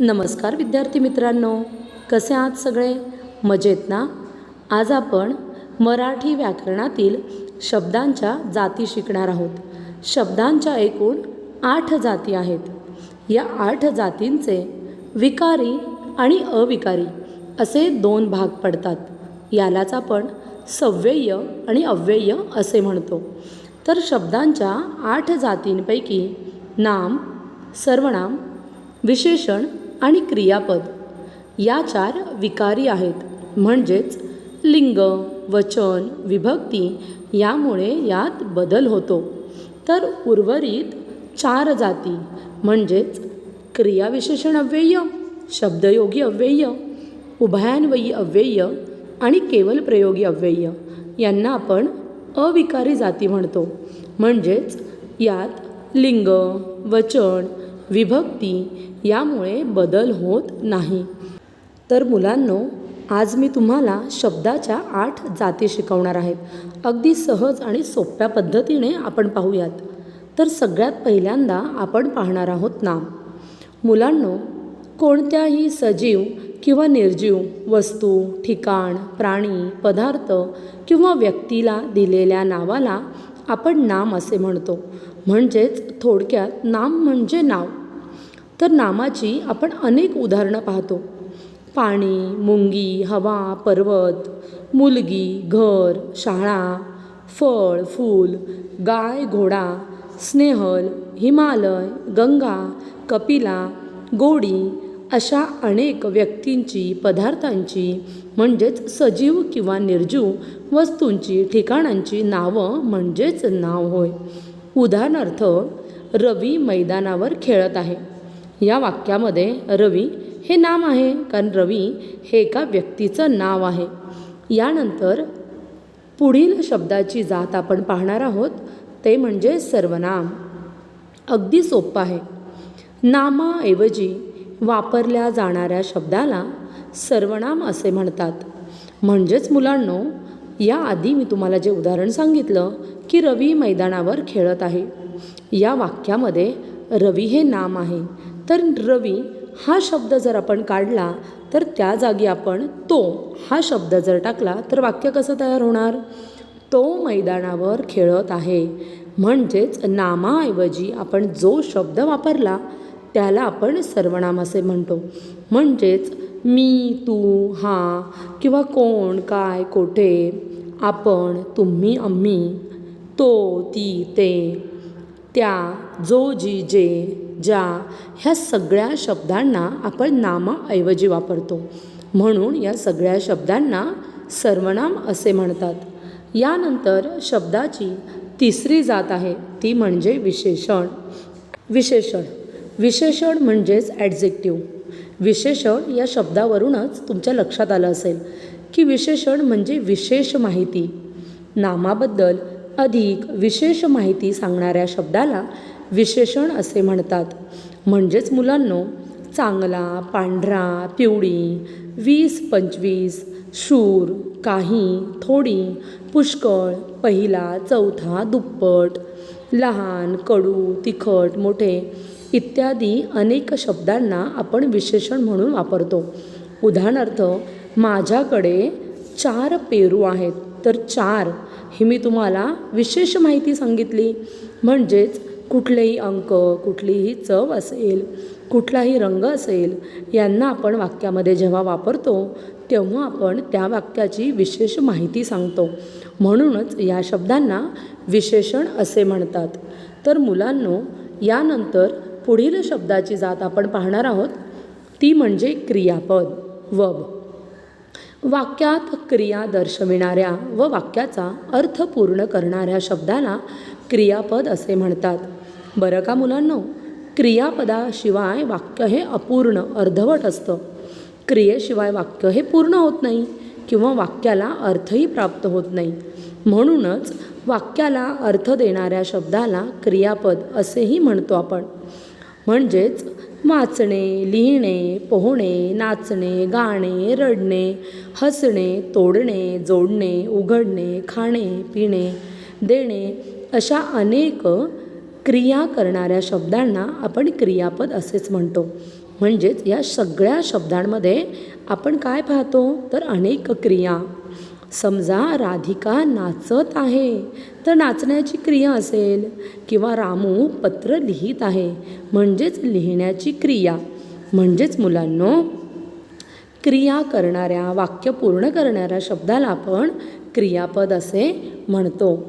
नमस्कार विद्यार्थी मित्रांनो कसे आहात सगळे? मजेत ना? आज आपण मराठी व्याकरणातील शब्दांच्या जाती शिकणार आहोत. शब्दांच्या एकूण आठ जाती आहेत. या आठ जातींचे विकारी आणि अविकारी असे दोन भाग पडतात. यालाच आपण सव्यय आणि अव्यय असे म्हणतो. तर शब्दांच्या आठ जातींपैकी नाम सर्वनाम विशेषण आणि क्रियापद. या चार विकारी आहेत. म्हणजेच लिंग वचन विभक्ती यामुळे यात बदल होतो. तर उर्वरित चार जाती म्हणजेच क्रियाविशेषण अव्यय शब्दयोगी अव्यय उभयान्वयी अव्यय आणि केवल प्रयोगी अव्यय यांना आपण अविकारी जाती म्हणतो. म्हणजेच यात लिंग वचन विभक्ती यामुळे बदल होत नाही. तर मुलांनो आज मी तुम्हाला शब्दाच्या आठ जाती शिकवणार आहेत अगदी सहज आणि सोप्या पद्धतीने आपण पाहूयात. तर सगळ्यात पहिल्यांदा आपण पाहणार आहोत नाम. मुलांनो कोणत्याही सजीव किंवा निर्जीव वस्तू ठिकाण प्राणी पदार्थ किंवा व्यक्तीला दिलेल्या नावाला आपण नाम असे म्हणतो. म्हणजेच थोडक्यात नाम म्हणजे नाव. तर नामाची आपण अनेक उदाहरणं पाहतो. पाणी मुंगी हवा पर्वत मुलगी घर शाळा फळ फूल गाय घोडा स्नेहल हिमालय गंगा कपिला गोडी अशा अनेक व्यक्तींची पदार्थांची म्हणजेच सजीव किंवा निर्जीव वस्तूंची ठिकाणांची नावं म्हणजेच नाव होय. उदाहरणार्थ रवी मैदानावर खेळत आहे. या वाक्यामध्ये रवी हे नाम आहे कारण रवी हे एका व्यक्तीचं नाव आहे. यानंतर पुढील शब्दाची जात आपण पाहणार आहोत ते म्हणजे सर्वनाम. अगदी सोपं आहे. नामाऐवजी वापरल्या जाणाऱ्या शब्दाला सर्वनाम असे म्हणतात. म्हणजेच मुलांनो याआधी मी तुम्हाला जे उदाहरण सांगितलं की रवी मैदानावर खेळत आहे. या वाक्यामध्ये रवी हे नाम आहे. तर रवी हा शब्द जर आपण काढला तर त्या जागी आपण तो हा शब्द जर टाकला तर वाक्य कसं तयार होणार? तो मैदानावर खेळत आहे. म्हणजेच नामाऐवजी आपण जो शब्द वापरला त्याला आपण सर्वनाम असे म्हणतो. म्हणजेच मी तू हा किंवा कोण काय कोठे आपण तुम्ही आम्ही तो ती ते त्या जो जी जे ज्या ह्या सगळ्या शब्दांना आपण नामाऐवजी वापरतो. म्हणून या सगळ्या शब्दांना सर्वनाम असे म्हणतात. यानंतर शब्दाची तिसरी जात आहे ती म्हणजे विशेषण. विशेषण. विशेषण म्हणजेच ॲडजेक्टिव विशेषण या शब्दावरूनच तुमच्या लक्षात आलं असेल की विशेषण म्हणजे विशेष माहिती. नामाबद्दल अधिक विशेष माहिती सांगणाऱ्या शब्दाला विशेषण असे म्हणतात. म्हणजेच मुलांनो चांगला पांढरा पिवळी वीस पंचवीस शूर काही थोडी पुष्कळ पहिला चौथा दुप्पट लहान कडू तिखट मोठे इत्यादी अनेक शब्दांना आपण विशेषण म्हणून वापरतो. उदाहरणार्थ माझ्याकडे चार पेरू आहेत. तर चार ही मी तुम्हाला विशेष माहिती सांगितली. म्हणजेच कुठलेही अंक कुठलीही चव असेल कुठलाही रंग असेल यांना आपण वाक्यामध्ये जेव्हा वापरतो तेव्हा आपण त्या वाक्याची विशेष माहिती सांगतो. म्हणूनच या शब्दांना विशेषण असे म्हणतात. तर मुलांनो यानंतर पुढील शब्दाची जात आपण पाहणार आहोत. ती म्हणजे क्रियापद वब. वाक्यात क्रिया दर्शविणाऱ्या व वाक्याचा अर्थ पूर्ण करणाऱ्या शब्दाला क्रियापद असे म्हणतात. बरं का मुलांनो? क्रियापदाशिवाय वाक्य हे अपूर्ण अर्धवट असतं. क्रियेशिवाय वाक्य हे पूर्ण होत नाही किंवा वाक्याला अर्थही प्राप्त होत नाही. म्हणूनच वाक्याला अर्थ देणाऱ्या शब्दाला क्रियापद असेही म्हणतो आपण. म्हणजेच वाचणे लिहिणे पोहणे नाचणे गाणे रडणे हसणे तोडणे जोडणे उघडणे खाणे पिणे देणे अशा अनेक क्रिया करणाऱ्या शब्दांना आपण क्रियापद असेच म्हणतो. म्हणजेच या सगळ्या शब्दांमध्ये आपण काय पाहतो? तर अनेक क्रिया. समजा राधिका नाचत आहे तर नाचण्याची क्रिया असेल किंवा रामू पत्र लिहित आहे म्हणजेच लिहिण्याची क्रिया. म्हणजेच मुलांनो क्रिया करणाऱ्या वाक्य पूर्ण करणाऱ्या शब्दाला आपण क्रियापद असे म्हणतो.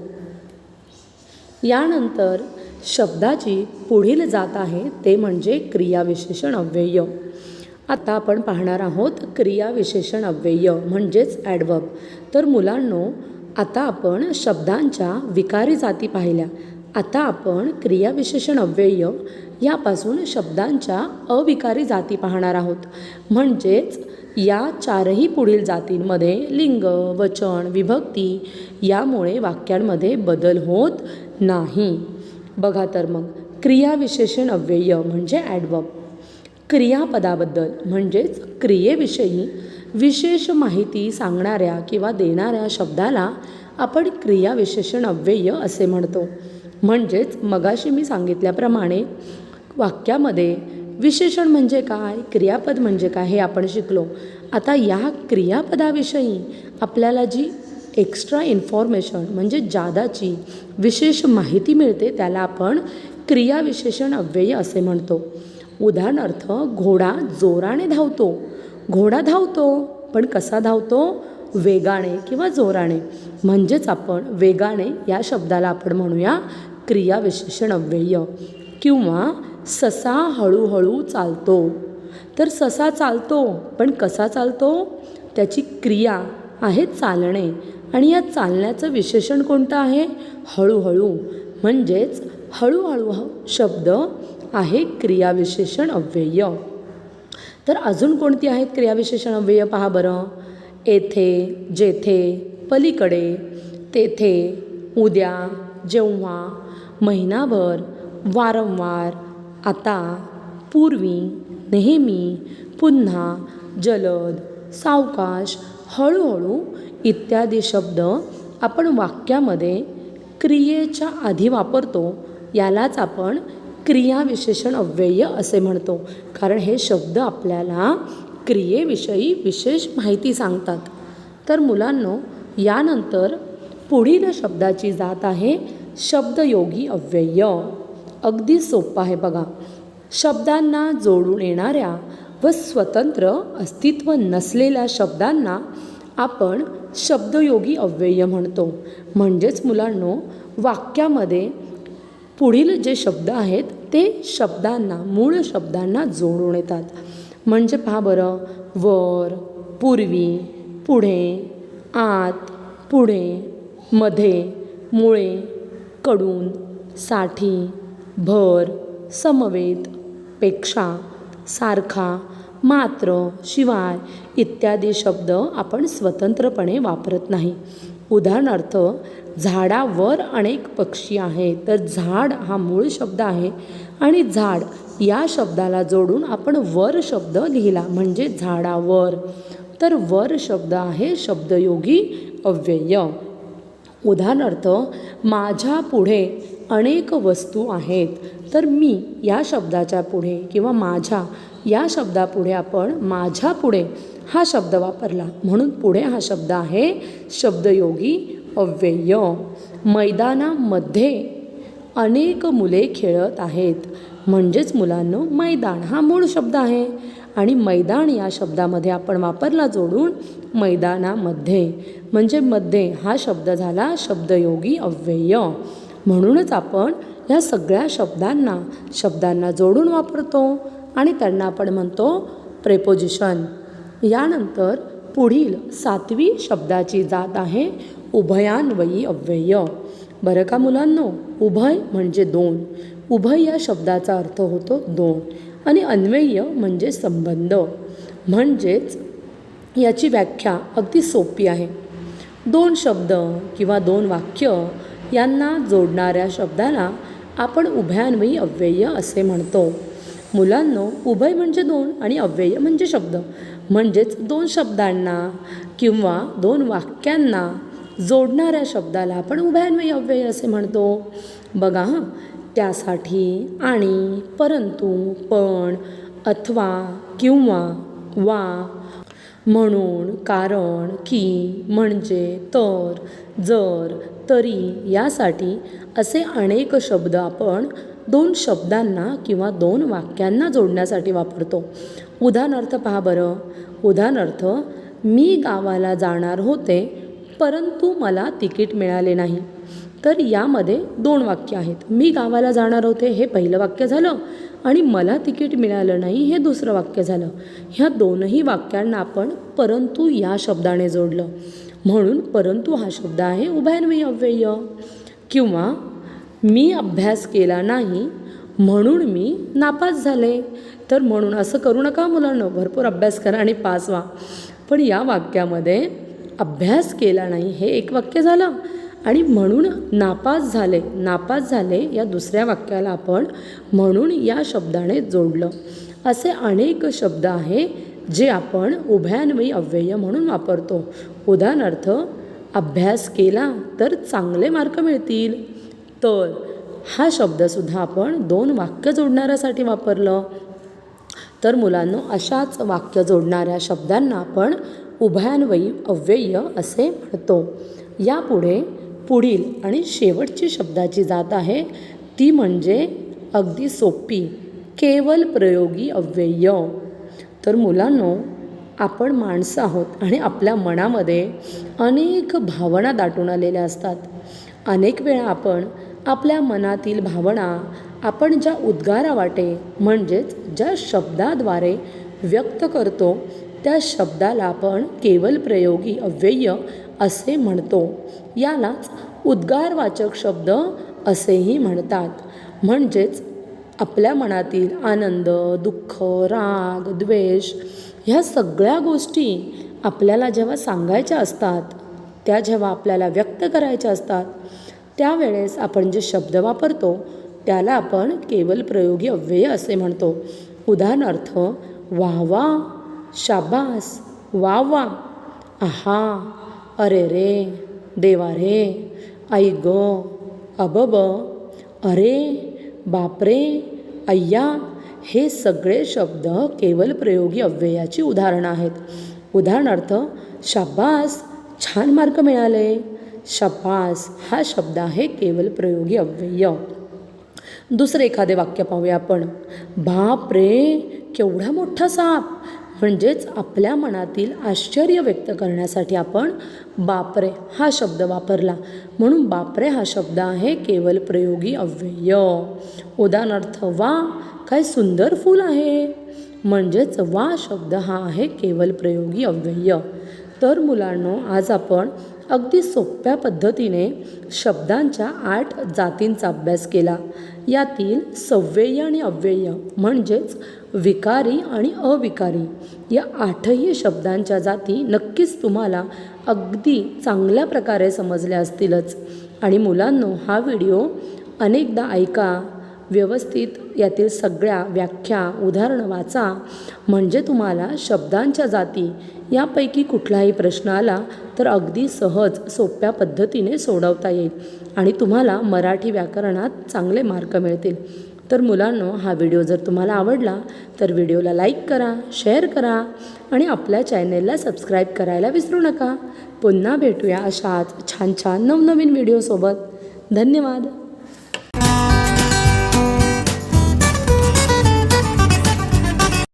यानंतर शब्दाची पुढील जात आहे ते म्हणजे क्रियाविशेषण अव्यय. आता आपण पाहणार आहोत क्रियाविशेषण अव्यय म्हणजेच ॲडवर्ब तर मुलांनो आता आपण शब्दांच्या विकारी जाती पाहिल्या. आता आपण क्रियाविशेषण अव्यय यापासून शब्दांच्या अविकारी जाती पाहणार आहोत. म्हणजेच या चारही पुढील जातींमध्ये लिंग वचन विभक्ती यामुळे वाक्यांमध्ये बदल होत नाही. बघा तर मग क्रियाविशेषण अव्यय म्हणजे ॲडवर्ब क्रियापदाबद्दल म्हणजेच क्रियेविषयी विशेष माहिती सांगणाऱ्या किंवा देणाऱ्या शब्दाला आपण क्रियाविशेषण अव्यय असे म्हणतो. म्हणजेच मगाशी मी सांगितल्याप्रमाणे वाक्यामध्ये विशेषण म्हणजे काय क्रियापद म्हणजे काय हे आपण शिकलो. आता या क्रियापदाविषयी आपल्याला जी एक्स्ट्रा इन्फॉर्मेशन म्हणजे जादाची विशेष माहिती मिळते त्याला आपण क्रियाविशेषण अव्यय असे म्हणतो. उदाहरणार्थ घोडा जोराने धावतो. घोडा धावतो पण कसा धावतो? वेगाने किंवा जोराने. म्हणजेच आपण वेगाने या शब्दाला आपण म्हणूया क्रियाविशेषण अव्यय किंवा ससा हळूहळू चालतो. तर ससा चालतो पण कसा चालतो? त्याची क्रिया आहे चालणे. आणि या चालण्याचं विशेषण कोणतं आहे? हळूहळू. म्हणजेच हळूहळू शब्द आहे क्रियाविशेषण अव्यय. तर अजून कोणती आहेत क्रियाविशेषण अव्यय पहा बरं. येथे जेथे पलीकडे तेथे उद्या जेव्हा महिनाभर वारंवार आता पूर्वी नेहमी पुन्हा जलद सावकाश हळूहळू इत्यादी शब्द आपण वाक्यामध्ये क्रियेच्या आधी वापरतो. यालाच आपण क्रियाविशेषण अव्यय असे म्हणतो. कारण हे शब्द आपल्याला क्रियेविषयी विशेष माहिती सांगतात. तर मुलांनो यानंतर पुढील शब्दाची जात आहे शब्दयोगी अव्यय. अगदी सोपं आहे बघा. शब्दांना जोडून येणाऱ्या व स्वतंत्र अस्तित्व नसलेल्या शब्दांना आपण शब्दयोगी अव्यय म्हणतो. म्हणजेच मुलांनो वाक्यामध्ये पुढील जे शब्द आहेत ते शब्दांना मूळ शब्दांना जोडून येतात. म्हणजे पहा बरं वर पूर्वी पुढे आत पुढे मध्ये मुळे कडून साठी भर समवेत पेक्षा सारखा मात्र शिवाय इत्यादी शब्द आपण स्वतंत्रपणे वापरत नाही. उदाहरणार्थ झाडावर अनेक पक्षी आहेत तर झाड हा मूळ शब्द आहे आणि झाड या शब्दाला जोडून आपण वर शब्द लिहिला म्हणजे झाडावर. तर वर शब्द आहे शब्दयोगी अव्यय. उदाहरणार्थ माझ्या पुढे अनेक वस्तू आहेत. तर मी या शब्दाच्या पुढे किंवा माझ्या या शब्दापुढे आपण माझ्या पुढे हा शब्द वापरला. म्हणून पुढे हा शब्द आहे शब्दयोगी अव्यय. मैदानामध्ये अनेक मुले खेळत आहेत. म्हणजेच मुलांनो मैदान हा मूळ शब्द आहे. आणि मैदान या शब्दामध्ये आपण वापरला जोडून मैदानामध्ये. म्हणजे मध्ये हा शब्द झाला शब्दयोगी अव्यय. म्हणूनच आपण या सगळ्या शब्दांना शब्दांना जोडून वापरतो आणि त्यांना आपण म्हणतो प्रेपोजिशन यानंतर पुढील सातवी शब्दाची जात आहे उभयान्वयी अव्यय. बरं का मुलांनो? उभय म्हणजे दोन. उभय या शब्दाचा अर्थ होतो दोन. आणि अन्वय्य म्हणजे संबंध. म्हणजेच याची व्याख्या अगदी सोपी आहे. दोन शब्द किंवा दोन वाक्य यांना जोडणाऱ्या शब्दाला आपण उभयान्वयी अव्यय असे म्हणतो. मुलांनो उभय म्हणजे दोन आणि अव्यय म्हणजे शब्द. म्हणजेच दोन शब्दांना किंवा दोन वाक्यांना जोडणाऱ्या शब्दाला आपण उभयान्वयी अव्यय असे म्हणतो. बघा हां त्यासाठी आणि परंतु पण अथवा किंवा वा म्हणून कारण की म्हणजे तर जर तरी यासाठी असे अनेक शब्द आपण दोन शब्दांना किंवा दोन वाक्यांना जोडण्यासाठी वापरतो. उदाहरणार्थ पहा बरं. उदाहरणार्थ मी गावाला जाणार होते परंतु मला तिकीट मिळाले नाही. तर यामध्ये दोन वाक्य आहेत. मी गावाला जाणार होते हे पहिलं वाक्य झालं आणि मला तिकीट मिळालं नाही हे दुसरं वाक्य झालं. ह्या दोनही वाक्यांना आपण परंतु या शब्दाने जोडलं. म्हणून परंतु हा शब्द आहे उभयान्वयी अव्यय. किंवा मी अभ्यास केला नाही म्हणून मी नापास झाले. तर म्हणून असं करू नका मुलांना भरपूर अभ्यास करा आणि पास व्हा. पण या वाक्यामध्ये अभ्यास केला नाही हे एक वाक्य झालं. आणि म्हणून नापास झाले नापास झाले या दुसऱ्या वाक्याला आपण म्हणून या शब्दाने जोडलं. असे अनेक शब्द आहे जे आपण उभयान्वयी अव्यय म्हणून वापरतो. उदाहरणार्थ अभ्यास केला तर चांगले मार्क मिळतील. तर हा शब्दसुद्धा आपण दोन वाक्य जोडणाऱ्यासाठी वापरलं. तर मुलांनो अशाच वाक्य जोडणाऱ्या शब्दांना आपण उभयान्वयी अव्यय असे म्हणतो. यापुढे पुढील आणि शेवटची शब्दाची जात आहे. ती म्हणजे अगदी सोपी केवल प्रयोगी अव्यय. तर मुलांनो आपण माणसं आहोत आणि आपल्या मनामध्ये अनेक भावना दाटून आलेल्या असतात. अनेक वेळा आपण आपल्या मनातील भावना आपण ज्या उद्गारावाटे म्हणजेच ज्या शब्दाद्वारे व्यक्त करतो त्या शब्दाला आपण केवल प्रयोगी अव्यय असे म्हणतो. यालाच उद्गारवाचक शब्द असेही म्हणतात. म्हणजेच आपल्या मनातील आनंद दुःख राग द्वेष ह्या सगळ्या गोष्टी आपल्याला जेव्हा सांगायच्या असतात त्या जेव्हा आपल्याला व्यक्त करायच्या असतात त्यावेळेस आपण जे शब्द वापरतो त्याला आपण केवल प्रयोगी अव्यय असे म्हणतो. उदाहरणार्थ वा वा शाबास वा वा आहा अरे रे देवा रे आई ग अबब अरे बापरे अय्या हे सगळे शब्द केवल प्रयोगी अव्ययाची उदाहरणं आहेत. उदाहरणार्थ शाबास छान मार्क मिळाले. शाबास हा शब्द आहे केवल प्रयोगी अव्यय. दुसरं एखादे वाक्य पाहूया आपण. बाप रे केवढा मोठा साप. म्हणजेच आपल्या मनातील आश्चर्य व्यक्त करण्यासाठी आपण बापरे हा शब्द वापरला. म्हणून बापरे हा शब्द आहे केवल प्रयोगी अव्यय. उदाहरणार्थ वा काय सुंदर फूल आहे. म्हणजेच वा शब्द हा आहे केवल प्रयोगी अव्यय. तर मुलांनो आज आपण अगदी सोप्या पद्धतीने शब्दांच्या आठ जातींचा अभ्यास केला. यातील सव्यय आणि अव्यय म्हणजेच विकारी आणि अविकारी या आठही शब्दांच्या जाती नक्कीच तुम्हाला अगदी चांगल्या प्रकारे समजल्या असतीलच. आणि मुलांनो हा व्हिडिओ अनेकदा ऐका. व्यवस्थित यातील सगळ्या व्याख्या उदाहरणं वाचा. म्हणजे तुम्हाला शब्दांच्या जाती यापैकी कुठलाही प्रश्न आला तर अगदी सहज सोप्या पद्धतीने सोडवता येईल आणि तुम्हाला मराठी व्याकरणात चांगले मार्क मिळतील. तर मुलांनो हा व्हिडिओ जर तुम्हाला आवडला तर व्हिडिओला लाईक करा शेअर करा आणि आपल्या चॅनेलला सबस्क्राईब करायला विसरू नका. पुन्हा भेटूया अशाच छान छान नवनवीन व्हिडिओसोबत. धन्यवाद.